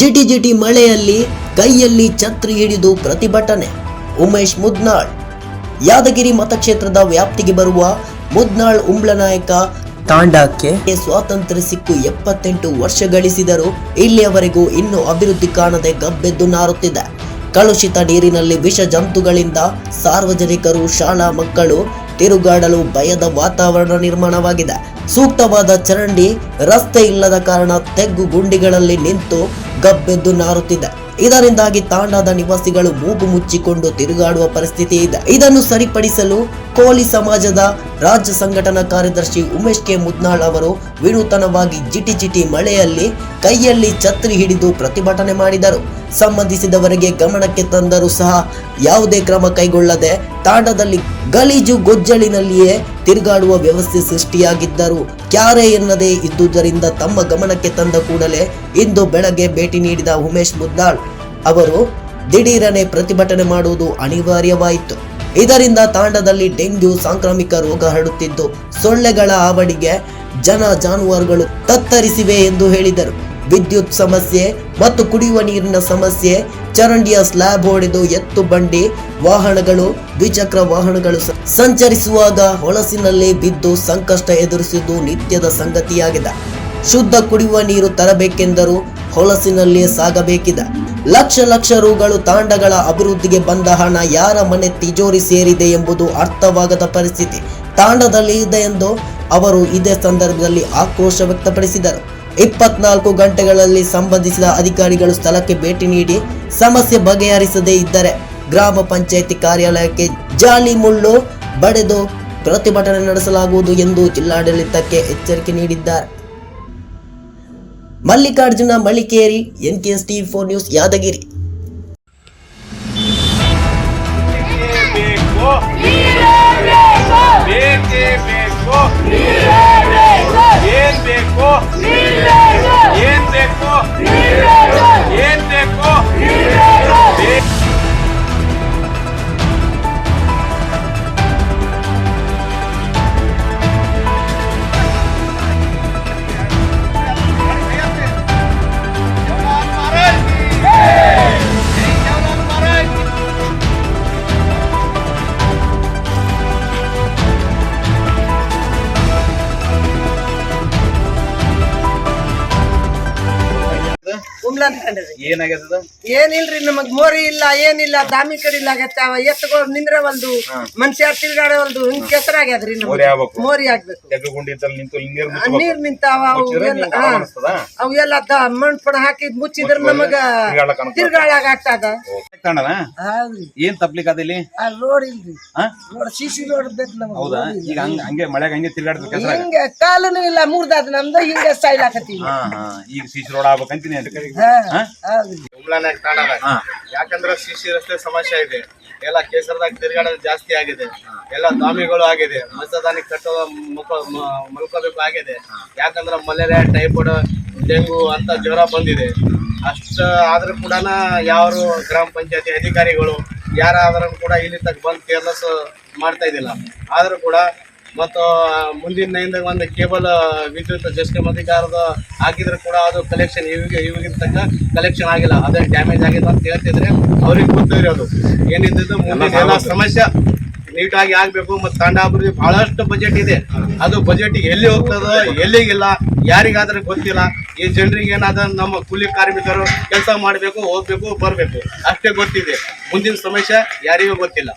ಜಿಟಿ ಜಿಟಿ ಮಳೆಯಲ್ಲಿ ಕೈಯಲ್ಲಿ ಛತ್ರಿ ಹಿಡಿದು ಪ್ರತಿಭಟನೆ. ಉಮೇಶ್ ಮುದ್ನಾಳ್. ಯಾದಗಿರಿ ಮತಕ್ಷೇತ್ರದ ವ್ಯಾಪ್ತಿಗೆ ಬರುವ ಮುದ್ನಾಳ್ ಉಂಬ್ಳನಾಯಕ ತಾಂಡಾಕ್ಕೆ ಸ್ವಾತಂತ್ರ್ಯ ಸಿಕ್ಕು ಎಪ್ಪತ್ತೆಂಟು ವರ್ಷ ಗಳಿಸಿದರೂ ಇಲ್ಲಿಯವರೆಗೂ ಇನ್ನೂ ಅಭಿವೃದ್ಧಿ ಕಾಣದೆ ಗಬ್ಬೆದ್ದು ನಾರುತ್ತಿದೆ. ಕಲುಷಿತ ನೀರಿನಲ್ಲಿ ವಿಷ ಜಂತುಗಳಿಂದ ಸಾರ್ವಜನಿಕರು, ಶಾಲಾ ಮಕ್ಕಳು ತಿರುಗಾಡಲು ಭಯದ ವಾತಾವರಣ ನಿರ್ಮಾಣವಾಗಿದೆ. ಸೂಕ್ತವಾದ ಚರಂಡಿ, ರಸ್ತೆ ಇಲ್ಲದ ಕಾರಣ ತೆಗ್ಗು ಗುಂಡಿಗಳಲ್ಲಿ ನಿಂತು ಗಬ್ಬೆದ್ದು ನಾರುತ್ತಿದೆ. ಇದರಿಂದಾಗಿ ತಾಂಡಾದ ನಿವಾಸಿಗಳು ಮೂಗು ಮುಚ್ಚಿಕೊಂಡು ತಿರುಗಾಡುವ ಪರಿಸ್ಥಿತಿ ಇದೆ. ಇದನ್ನು ಸರಿಪಡಿಸಲು ಕೋಲಿ ಸಮಾಜದ ರಾಜ್ಯ ಸಂಘಟನಾ ಕಾರ್ಯದರ್ಶಿ ಉಮೇಶ್ ಕೆ. ಮುದ್ನಾಳ್ ಅವರು ವಿನೂತನವಾಗಿ ಜಿಟಿ ಜಿಟಿ ಮಳೆಯಲ್ಲಿ ಕೈಯಲ್ಲಿ ಛತ್ರಿ ಹಿಡಿದು ಪ್ರತಿಭಟನೆ ಮಾಡಿದರು. ಸಂಬಂಧಿಸಿದವರಿಗೆ ಗಮನಕ್ಕೆ ತಂದರೂ ಸಹ ಯಾವುದೇ ಕ್ರಮ ಕೈಗೊಳ್ಳದೆ ತಾಂಡದಲ್ಲಿ ಗಲೀಜು ಗೊಜ್ಜಲಿನಲ್ಲಿಯೇ ತಿರುಗಾಡುವ ವ್ಯವಸ್ಥೆ ಸೃಷ್ಟಿಯಾಗಿದ್ದರು. ಕ್ಯಾರೆ ಎನ್ನದೇ ಇದ್ದುದರಿಂದ ತಮ್ಮ ಗಮನಕ್ಕೆ ತಂದ ಕೂಡಲೇ ಇಂದು ಬೆಳಗ್ಗೆ ಭೇಟಿ ನೀಡಿದ ಉಮೇಶ್ ಮುದ್ದಾಳ್ ಅವರು ದಿಢೀರನೆ ಪ್ರತಿಭಟನೆ ಮಾಡುವುದು ಅನಿವಾರ್ಯವಾಯಿತು. ಇದರಿಂದ ತಾಂಡದಲ್ಲಿ ಡೆಂಗ್ಯೂ, ಸಾಂಕ್ರಾಮಿಕ ರೋಗ ಹರಡುತ್ತಿದ್ದು, ಸೊಳ್ಳೆಗಳ ಆವಡಿಗೆ ಜನ ಜಾನುವಾರುಗಳು ತತ್ತರಿಸಿವೆ ಎಂದು ಹೇಳಿದರು. ವಿದ್ಯುತ್ ಸಮಸ್ಯೆ ಮತ್ತು ಕುಡಿಯುವ ನೀರಿನ ಸಮಸ್ಯೆ, ಚರಂಡಿಯ ಸ್ಲ್ಯಾಬ್ ಹೊಡೆದು ಎತ್ತು ಬಂಡಿ, ವಾಹನಗಳು, ದ್ವಿಚಕ್ರ ವಾಹನಗಳು ಸಂಚರಿಸುವಾಗ ಹೊಲಸಿನಲ್ಲಿ ಬಿದ್ದು ಸಂಕಷ್ಟ ಎದುರಿಸಿದ್ದು ನಿತ್ಯದ ಸಂಗತಿಯಾಗಿದೆ. ಶುದ್ಧ ಕುಡಿಯುವ ನೀರು ತರಬೇಕೆಂದರೂ ಹೊಲಸಿನಲ್ಲಿಯೇ ಸಾಗಬೇಕಿದೆ. ಲಕ್ಷ ಲಕ್ಷ ರೂಗಳು ತಾಂಡಗಳ ಅಭಿವೃದ್ಧಿಗೆ ಬಂದ ಹಣ ಯಾರ ಮನೆ ತಿಜೋರಿ ಸೇರಿದೆ ಎಂಬುದು ಅರ್ಥವಾಗದ ಪರಿಸ್ಥಿತಿ ತಾಂಡದಲ್ಲಿ ಇದೆ ಎಂದು ಅವರು ಇದೇ ಸಂದರ್ಭದಲ್ಲಿ ಆಕ್ರೋಶ ವ್ಯಕ್ತಪಡಿಸಿದರು. ಇಪ್ಪತ್ನಾಲ್ಕು ಗಂಟೆಗಳಲ್ಲಿ ಸಂಬಂಧಿಸಿದ ಅಧಿಕಾರಿಗಳು ಸ್ಥಳಕ್ಕೆ ಭೇಟಿ ನೀಡಿ ಸಮಸ್ಯೆ ಬಗೆಹರಿಸದೇ ಇದ್ದರೆ ಗ್ರಾಮ ಪಂಚಾಯಿತಿ ಕಾರ್ಯಾಲಯಕ್ಕೆ ಜಾಲಿ ಮುಳ್ಳು ಬಡೆದು ಪ್ರತಿಭಟನೆ ನಡೆಸಲಾಗುವುದು ಎಂದು ಜಿಲ್ಲಾಡಳಿತಕ್ಕೆ ಎಚ್ಚರಿಕೆ ನೀಡಿದ್ದಾರೆ. Mallikarjuna Mallikeri NKS TV four news Yadagiri. ಕುಂಬ್ಳಂತ ಕಂಡ್ರಿ ಏನಾಗ್ಯದ? ಏನಿಲ್ರಿ ನಮಗ್ ಮೋರಿ ಇಲ್ಲ ಏನಿಲ್ಲ ದಾಮಿ ಕಡಿಲ್ಲ ಆಗತ್ತಾವ ಎತ್ತುಗಳು ನಿಂದ್ರವಲ್ದು ಮನುಷ್ಯ ತಿರ್ಗಾಡವಲ್ದು ಹಿಂಗ್ ಕೆಸರಾಗ್ಯದ್ರಿ ನಮಗ್. ಮೋರಿ ಆಗ್ಬೇಕು. ನೀರ್ ನಿಂತಾವ ಅವು ಎಲ್ಲ? ಅವು ಮಣ್ ಪಣ ಹಾಕಿ ಮುಚ್ಚಿದ್ರ ನಮಗ. ತಿರ್ಗಾಳಾಗ ಆಗ್ತದ. ಏನ್ ತಪ್ಲಿಕ್ ಅದಿಲ್ಲಿ ಆ ರೋಡ್ ಇಲ್ರಿ? ರೋಡ್ ಸಿಸಿ ರೋಡ್ ಬೇಕು ನಮಗ್. ಹೌದಾ? ಈಗ ಹಂಗ ಮಳೆಗ ಹಂಗೆ ತಿರ್ಗಾಡ್ಬೇಕು ಹಿಂಗ ಕಾಲನು ಇಲ್ಲ ಮುರ್ದಾದ ನಮ್ದು ಹಿಂಗ ಸ್ಟೈಲ್ ಹಾ ಈಗ ಸಿಸಿ ರೋಡ್ ಆಗ್ಬೇಕಂತೀನಿ ಹಾ? C C. ಯಾಕಂದ್ರೆ ರಸ್ತೆ ಸಮಸ್ಯೆ ಇದೆ. ಎಲ್ಲ ಕೇಸರದಾಗ ತಿರುಗಾಡೋದು ಜಾಸ್ತಿ ಆಗಿದೆ. ಎಲ್ಲ ದ್ವಾಮಿಗಳು ಆಗಿದೆ. ಮಸದಾನಿ ಕಟ್ಟೋ ಮಲ್ಕೋಬೇಕು ಆಗಿದೆ. ಯಾಕಂದ್ರೆ ಮಲೇರಿಯಾ ಟೈಫಾಯ್ಡ್ ಡೆಂಗು ಅಂತ ಜ್ವರ ಬಂದಿದೆ. ಅಷ್ಟ ಆದ್ರೂ ಕೂಡ ಯಾರು ಗ್ರಾಮ ಪಂಚಾಯತಿ ಅಧಿಕಾರಿಗಳು ಯಾರಾದ್ರೂ ಕೂಡ ಇಲ್ಲಿ ತಕ್ಕ ಬಂದು ಕೇರ್ಲೆಸ್ ಮಾಡ್ತಾ ಇದ್ದಿಲ್ಲ. ಆದರೂ ಕೂಡ ಮತ್ತು ಮುಂದಿನ ದಿನದಾಗ ಒಂದು ಕೇಬಲ್ ವಿದ್ಯುತ್ ಜಸ್ಟ್ ಅಧಿಕಾರದ ಹಾಕಿದ್ರೆ ಕೂಡ ಅದು ಕಲೆಕ್ಷನ್ ಇವಾಗ ಇವಾಗಿನ ತನಕ ಕಲೆಕ್ಷನ್ ಆಗಿಲ್ಲ. ಅದೇ ಡ್ಯಾಮೇಜ್ ಆಗಿದೆ ಅಂತ ಹೇಳ್ತಿದ್ರೆ ಅವ್ರಿಗೆ ಗೊತ್ತಿರೋದು. ಏನಿದ್ದು ಮುಂದಿನ ಎಲ್ಲ ಸಮಸ್ಯೆ. ನೀಟಾಗಿ ಆಗಬೇಕು ಮತ್ತು ತಂಡ ಅಭಿವೃದ್ಧಿ ಭಾಳಷ್ಟು ಬಜೆಟ್ ಇದೆ. ಅದು ಬಜೆಟ್ ಎಲ್ಲಿ ಹೋಗ್ತದೆ ಎಲ್ಲಿಗಿಲ್ಲ ಯಾರಿಗಾದ್ರೆ ಗೊತ್ತಿಲ್ಲ. ಈ ಜನರಿಗೆ ಏನಾದ ನಮ್ಮ ಕೂಲಿ ಕಾರ್ಮಿಕರು ಕೆಲಸ ಮಾಡಬೇಕು ಹೋಗ್ಬೇಕು ಬರಬೇಕು. ಅಷ್ಟೇ ಗೊತ್ತಿದೆ. ಮುಂದಿನ ಸಮಸ್ಯೆ ಯಾರಿಗೂ ಗೊತ್ತಿಲ್ಲ.